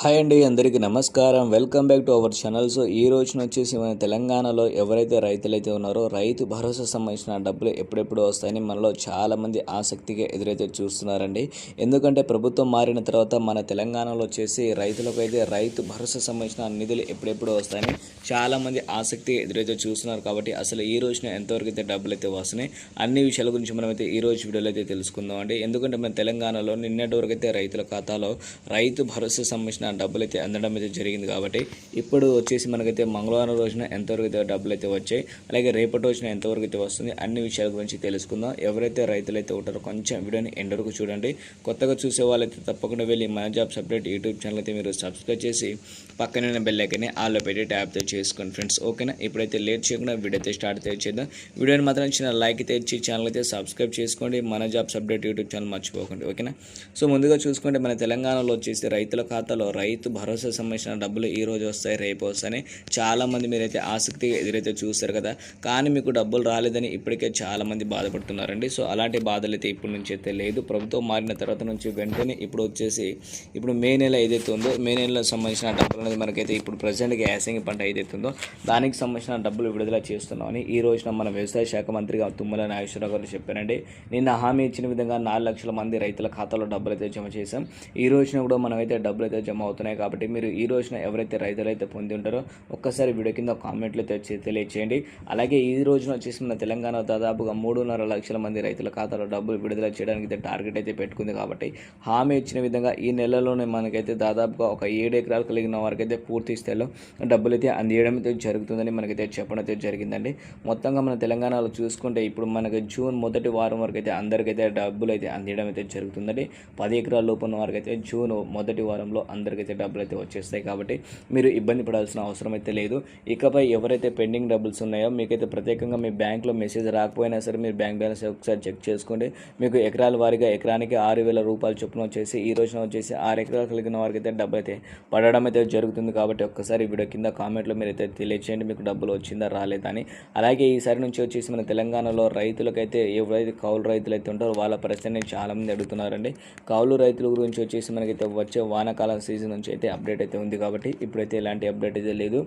Hi అండి అందరికీ నమస్కారం. Welcome back to our channel. So ఈ రోజున వచ్చేసి మన తెలంగాణలో ఎవరైతే రైతులైతే ఉన్నారో రైతు భరోసా సంబంధించిన డబ్బులు ఎప్పుడెప్పుడు వస్తాయని మనలో చాలామంది ఆసక్తిగా ఎదురైతే చూస్తున్నారండి. ఎందుకంటే ప్రభుత్వం మారిన తర్వాత మన తెలంగాణలో వచ్చేసి రైతులకు అయితే రైతు భరోసా సంబంధించిన నిధులు ఎప్పుడెప్పుడు వస్తాయని చాలామంది ఆసక్తిగా ఎదురైతే చూస్తున్నారు. కాబట్టి అసలు ఈ రోజున ఎంతవరకు అయితే డబ్బులు అయితే వస్తున్నాయి అన్ని విషయాల గురించి మనమైతే ఈ రోజు వీడియోలో అయితే తెలుసుకుందాం అండి ఎందుకంటే మన తెలంగాణలో నిన్నటి వరకు అయితే రైతుల ఖాతాలో రైతు భరోసా సంబంధించిన డబ్బులు అయితే అందడం అయితే జరిగింది కాబట్టి ఇప్పుడు వచ్చేసి మనకైతే మంగళవారం రోజున ఎంతవరకు అయితే డబ్బులు అయితే వచ్చాయి అలాగే రేపటి రోజున ఎంతవరకు అయితే వస్తుంది అన్ని విషయాల గురించి తెలుసుకుందాం. ఎవరైతే రైతులు అయితే ఉంటారో కొంచెం వీడియోని ఎండ్ వరకు చూడండి. కొత్తగా చూసే వాళ్ళైతే తప్పకుండా వెళ్ళి మన జాబ్ సపరేట్ యూట్యూబ్ ఛానల్ అయితే మీరు సబ్స్క్రైబ్ చేసి పక్కనే బెల్ ఐకన్ని ఆల్లో పెట్టి ట్యాప్ అయితే చేసుకోండి ఫ్రెండ్స్ ఓకేనా? ఇప్పుడైతే లేట్ చేయకుండా వీడియో అయితే స్టార్ట్ అయితే చేద్దాం. వీడియోని మాత్రం చిన్న లైక్ అయితే ఇచ్చి ఛానల్ అయితే సబ్స్క్రైబ్ చేసుకోండి. మన జాబ్ సపరేట్ యూట్యూబ్ ఛానల్ మర్చిపోకండి. ఓకేనా? సో ముందుగా చూసుకుంటే మన తెలంగాణలో వచ్చేసి రైతుల ఖాతాలో రైతు భరోసా సంబంధించిన డబ్బులు ఈ రోజు వస్తాయి రేపు వస్తాయని చాలామంది మీరైతే ఆసక్తిగా ఎదురైతే చూస్తారు కదా. కానీ మీకు డబ్బులు రాలేదని ఇప్పటికే చాలామంది బాధపడుతున్నారండి. సో అలాంటి బాధలు అయితే ఇప్పటి నుంచి అయితే లేదు. ప్రభుత్వం మారిన తర్వాత నుంచి వెంటనే ఇప్పుడు వచ్చేసి ఇప్పుడు మే నెల ఏదైతే ఉందో మే నెలకు సంబంధించిన డబ్బులు అనేది మనకైతే ఇప్పుడు ప్రజెంట్గా యాసంగి పంట ఏదైతే ఉందో దానికి సంబంధించిన డబ్బులు విడుదల చేస్తున్నామని ఈ రోజున మన వ్యవసాయ శాఖ మంత్రిగా తుమ్మల నాగేశ్వరరావు గారు చెప్పారండి. నిన్న హామీ ఇచ్చిన విధంగా నాలుగు లక్షల మంది రైతుల ఖాతాలో డబ్బులు అయితే జమ చేశాం. ఈ రోజున కూడా మనమైతే డబ్బులు అయితే జమ అవుతున్నాయి కాబట్టి మీరు ఈ రోజున ఎవరైతే రైతులు అయితే పొంది ఉంటారో ఒక్కసారి వీడియో కింద కామెంట్లు అయితే తెలియచేయండి. అలాగే ఈ రోజున వచ్చేసి మన తెలంగాణ దాదాపుగా మూడున్నర లక్షల మంది రైతుల ఖాతాలో డబ్బులు విడుదల చేయడానికి అయితే టార్గెట్ అయితే పెట్టుకుంది కాబట్టి హామీ ఇచ్చిన విధంగా ఈ నెలలోనే మనకైతే దాదాపుగా ఒక ఏడు ఎకరాలు కలిగిన వారికి అయితే పూర్తి స్థాయిలో డబ్బులు అయితే అందియడం అయితే జరుగుతుందని మనకైతే చెప్పడం అయితే జరిగిందండి. మొత్తంగా మన తెలంగాణలో చూసుకుంటే ఇప్పుడు మనకి జూన్ మొదటి వారం వరకు అయితే అందరికైతే డబ్బులు అయితే అందియడం అయితే జరుగుతుందండి. పది ఎకరాల లోపల వారికి అయితే జూన్ మొదటి వారంలో అయితే డబ్బులు అయితే వచ్చేస్తాయి కాబట్టి మీరు ఇబ్బంది పడాల్సిన అవసరం అయితే లేదు. ఇకపై ఎవరైతే పెండింగ్ డబ్బుల్స్ ఉన్నాయో మీకైతే ప్రత్యేకంగా మీ బ్యాంక్లో మెసేజ్ రాకపోయినా సరే మీరు బ్యాంక్ బ్యాలెన్స్ ఒకసారి చెక్ చేసుకోండి. మీకు ఎకరాల వారీగా ఎకరానికి ఆరు వేల రూపాయల చొప్పున వచ్చేసి ఈ రోజున వచ్చేసి ఆరు ఎకరాలు కలిగిన వారికి అయితే డబ్బు అయితే పడడం అయితే జరుగుతుంది కాబట్టి ఒక్కసారి వీడియో కింద కామెంట్లో మీరు అయితే తెలియచేయండి మీకు డబ్బులు వచ్చిందా రాలేదా అని. అలాగే ఈసారి నుంచి వచ్చేసి మన తెలంగాణలో రైతులకైతే ఎవరైతే కౌలు రైతులు అయితే ఉంటారో వాళ్ళ పరిస్థితిని చాలామంది అడుగుతున్నారండి. కౌలు రైతుల గురించి వచ్చేసి మనకైతే వచ్చే వానాకాలం సీజన్ నుంచి అయితే అప్డేట్ అయితే ఉంది కాబట్టి ఇప్పుడైతే ఎలాంటి అప్డేట్ అయితే లేదు.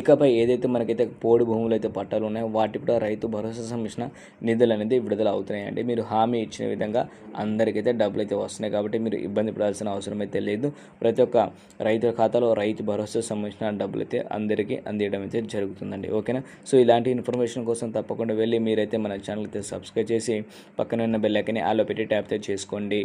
ఇకపై ఏదైతే మనకైతే పోడు భూములు అయితే పట్టాలు ఉన్నాయో వాటి కూడా రైతు భరోసా సంబంధించిన నిధులు అనేది విడుదల అవుతున్నాయండి. మీరు హామీ ఇచ్చిన విధంగా అందరికైతే డబ్బులు అయితే వస్తున్నాయి కాబట్టి మీరు ఇబ్బంది పడాల్సిన అవసరం అయితే లేదు. ప్రతి ఒక్క రైతుల ఖాతాలో రైతు భరోసా సంబంధించిన డబ్బులు అయితే అందరికీ అందియడం అయితే జరుగుతుందండి. ఓకేనా? సో ఇలాంటి ఇన్ఫర్మేషన్ కోసం తప్పకుండా వెళ్ళి మీరైతే మన ఛానల్ అయితే సబ్స్క్రైబ్ చేసి పక్కన ఉన్న బెల్ ఆలో పెట్టి ట్యాప్ అయితే చేసుకోండి.